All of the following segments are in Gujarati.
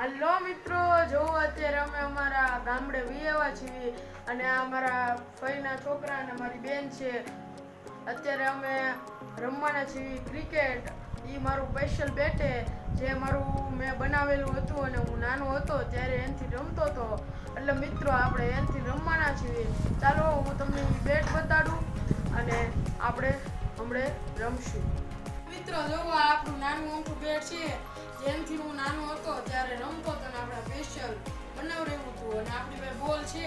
હાલો મિત્રો, જો અત્યારે અમે અમારા ગામડે વિયેવા છીએ અને આ અમારા ફઈના છોકરા અને મારી બેન છે. અત્યારે અમે રમવાના છીએ ક્રિકેટ. એ મારું સ્પેશિયલ બેટે જે મારું મેં બનાવેલું હતું અને હું નાનો હતો ત્યારે એનાથી રમતો હતો. એટલે મિત્રો, આપણે એનાથી રમવાના છીએ. ચાલો, હું તમને બેટ બતાડું અને આપણે હમણે રમશું. મિત્રો જોવો આપણું નાનું અમથું બેટ છે, જેનથી હું નાનો હતો, ત્યારે રમતો હતો ને આપણે સ્પેશિયલ બનાવડાવ્યું હતું અને આપણી પાસે બોલ છે.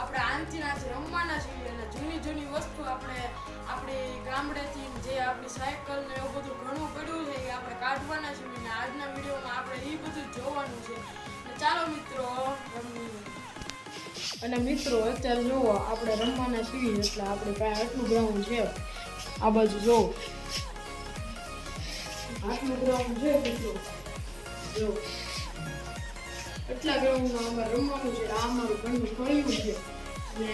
આપણે આનથી નાથી રમવાના છીએ અને જૂની જૂની વસ્તુ આપણે, આપણી ગામડેથી જે આપણી સાયકલ ને એવું બધું ઘણું પડ્યું છે, એ આપણે કાઢવાના છીએ અને આજના વિડીયોમાં આપણે એ બધું જોવાનું છે. ચાલો મિત્રો અને મિત્રો, અત્યારે જુઓ, આપણે રમવાના છીએ, એટલે આપણે કાંઈ આટલું ગ્રાઉન્ડ છે. આ બાજુ જુઓ. આટલું ગ્રાઉન્ડ છે મિત્રો જો એટલા ગ્રાઉન્ડમાં અમારે રમવાનું છે, આ અમારું ઘરનું ફળિયું છે. ને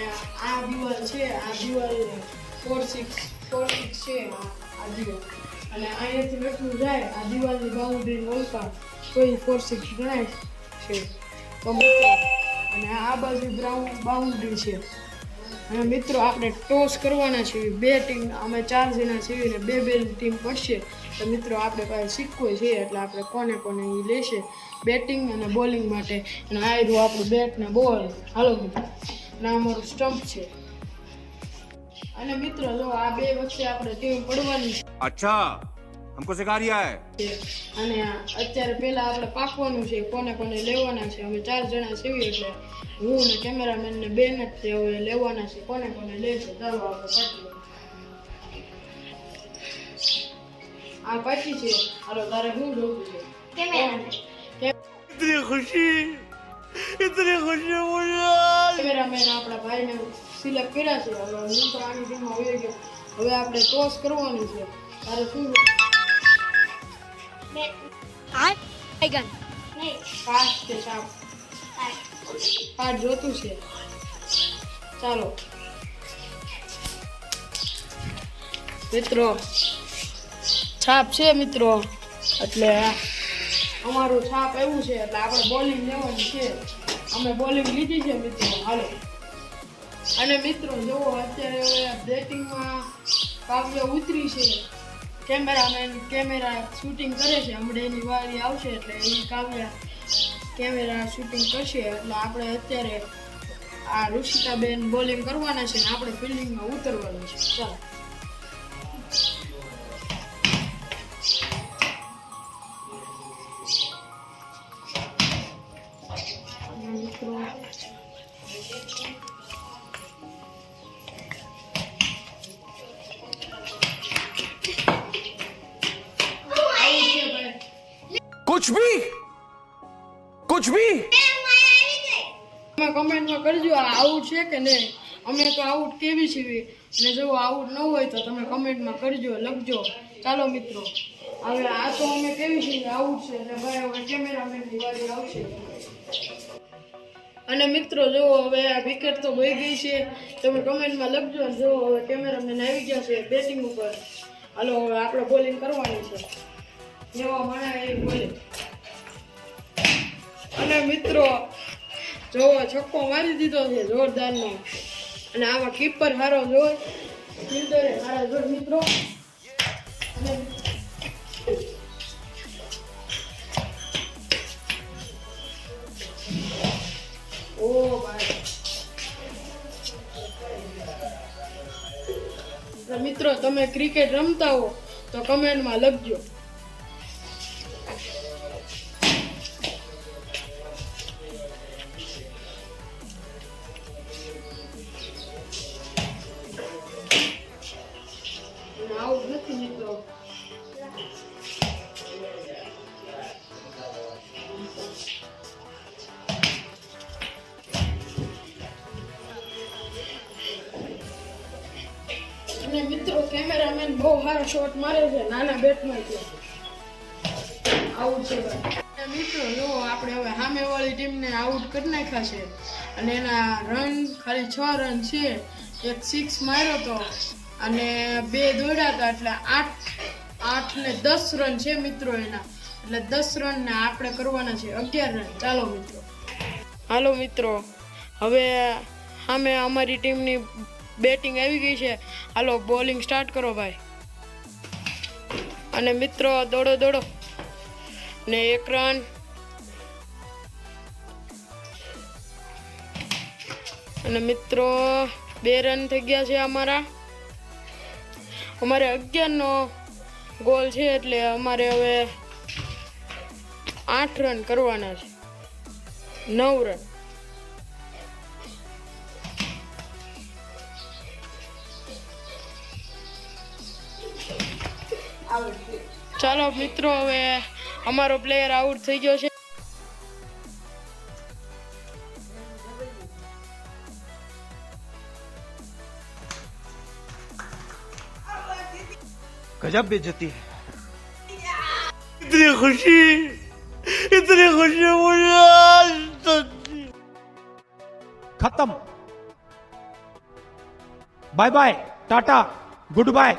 આ દિવાલ છે, આ દિવાલ ફોર સિક્સ ફોર સિક્સ છે આ દિવાલ. અને અહીંયાથી એટલું જાય, આ દિવાલની બાઉન્ડ્રી ઓલકા કોઈ ફોર સિક્સ ગણાય છે. તો અને આ બાજુ બ્રાઉન બાઉન્ડ્રી છે. અને મિત્રો, આપણે ટોસ કરવાના છીએ બે ટીમ, અમે ચાર જણા છીએ ને બે બે ટીમ પડશે તો મિત્રો, આપણે પાસે સિક્કો છે એટલે આપણે કોને કોને એ લેશે? બેટિંગ અને બોલિંગ માટે. અને આ રહ્યું આપણું બેટ ને બોલ. હાલો અને અમારું સ્ટમ્પ છે. અને મિત્રો, જો આ બે વચ્ચે આપણે ટીમ પડવાની છે. અચ્છા. हमको सिखा रिया है છે અને આ અત્યારે પહેલા આપણે પાકવાનું છે કોને કોને લેવાના છે અમે ચાર જણા છીએ એટલે હું ને કેમેરામેન ને બેન જ છે હવે લેવાના છે કોને કોને લેશે ચાલો આપણે પાકીએ આ પાકી છે હાલો તારે શું જોવું છે इतनी खुशी इतनी खुशी मुझे કેમેરામેન આપણા ભાઈને સિલેક્ટ કર્યા છે હવે હું તો આની ટીમમાં વહી ગયો હવે આપણે ટોસ કરવાની છે તારે શું પાસ જોતું છે ચાલો મિત્રો, છાપ છે મિત્રો. એટલે અમારું છાપ એવું છે, એટલે આપણે બોલિંગ લેવાની છે. અમે બોલિંગ લીધી છે મિત્રો, હાલો. અને મિત્રો, જુઓ, અત્યારે બેટિંગમાં કાવ્ય ઉતરી છે. કેમેરામેન કેમેરા શૂટિંગ કરે છે હમણાં એની વારી આવશે એટલે એ કાવ્યા કેમેરા શૂટિંગ કરશે. એટલે આપણે અત્યારે આ ઋષિતાબેન બોલિંગ કરવાના છે ને આપણે ફિલ્ડિંગમાં ઉતરવાનું છે. ચાલો. कुछ भी कुछ भी તમે કમેન્ટમાં કરજો આ આઉટ છે કે નહીં અમે તો આઉટ કેવી છીએ અને જો આઉટ ન હોય તો તમે કમેન્ટમાં કરજો લખજો ચાલો મિત્રો હવે આ તો અમે કેવી છીએ આઉટ છે એટલે ભાઈ હવે કેમેરામેનની વારી આવશે અને મિત્રો જો હવે આ વિકેટ તો વહી ગઈ છે તમે કમેન્ટમાં લખજો અને જો હવે કેમેરામેન આવી ગયા છે બેટિંગ ઉપર હાલો હવે આપણે બોલિંગ કરવાની છે જેવા મને એ બોલે. અને મિત્રો, જોવો, છક્કો મારી દીધો છે જોરદારનો અને આમાં કીપર હારો જોર ફિલ્ડરે હારા જોર મિત્રો. અને મિત્રો, તમે ક્રિકેટ રમતા હો, તો કમેન્ટમાં લખજો. અને મિત્રો કેમેરામેન બહુ સારો શોટ મારે છે, નાના બેટમાં છે. આઉટ છે મિત્રો, જો આપણે હવે સામેવાળી ટીમને આઉટ કરી નાખ્યા અને એના રન ખાલી છ રન છે, એક સિક્સ માર્યો તો, અને બે દોડ્યા હતા, એટલે આઠ આઠ ને દસ રન છે મિત્રો એના. એટલે દસ રન ને આપણે કરવાના છે, અગિયાર રન ચાલો મિત્રો. હાલો મિત્રો, હવે સામે અમારી ટીમની બેટિંગ આવી ગઈ છે. હાલો, બોલિંગ સ્ટાર્ટ કરો ભાઈ. અને મિત્રો, દોડો દોડો. ને એક રન અને મિત્રો, બે રન થઈ ગયા છે અમારા. અમારે અગિયારનો ગોલ છે એટલે અમારે હવે આઠ રન કરવાના છે. નવ રન ચાલો મિત્રો હવે અમારો પ્લેયર આઉટ થઈ ગયો છે गजब बेइज्जती है इतनी खुशी इतनी खुशी मुझे आज तक खत्म bye bye tata goodbye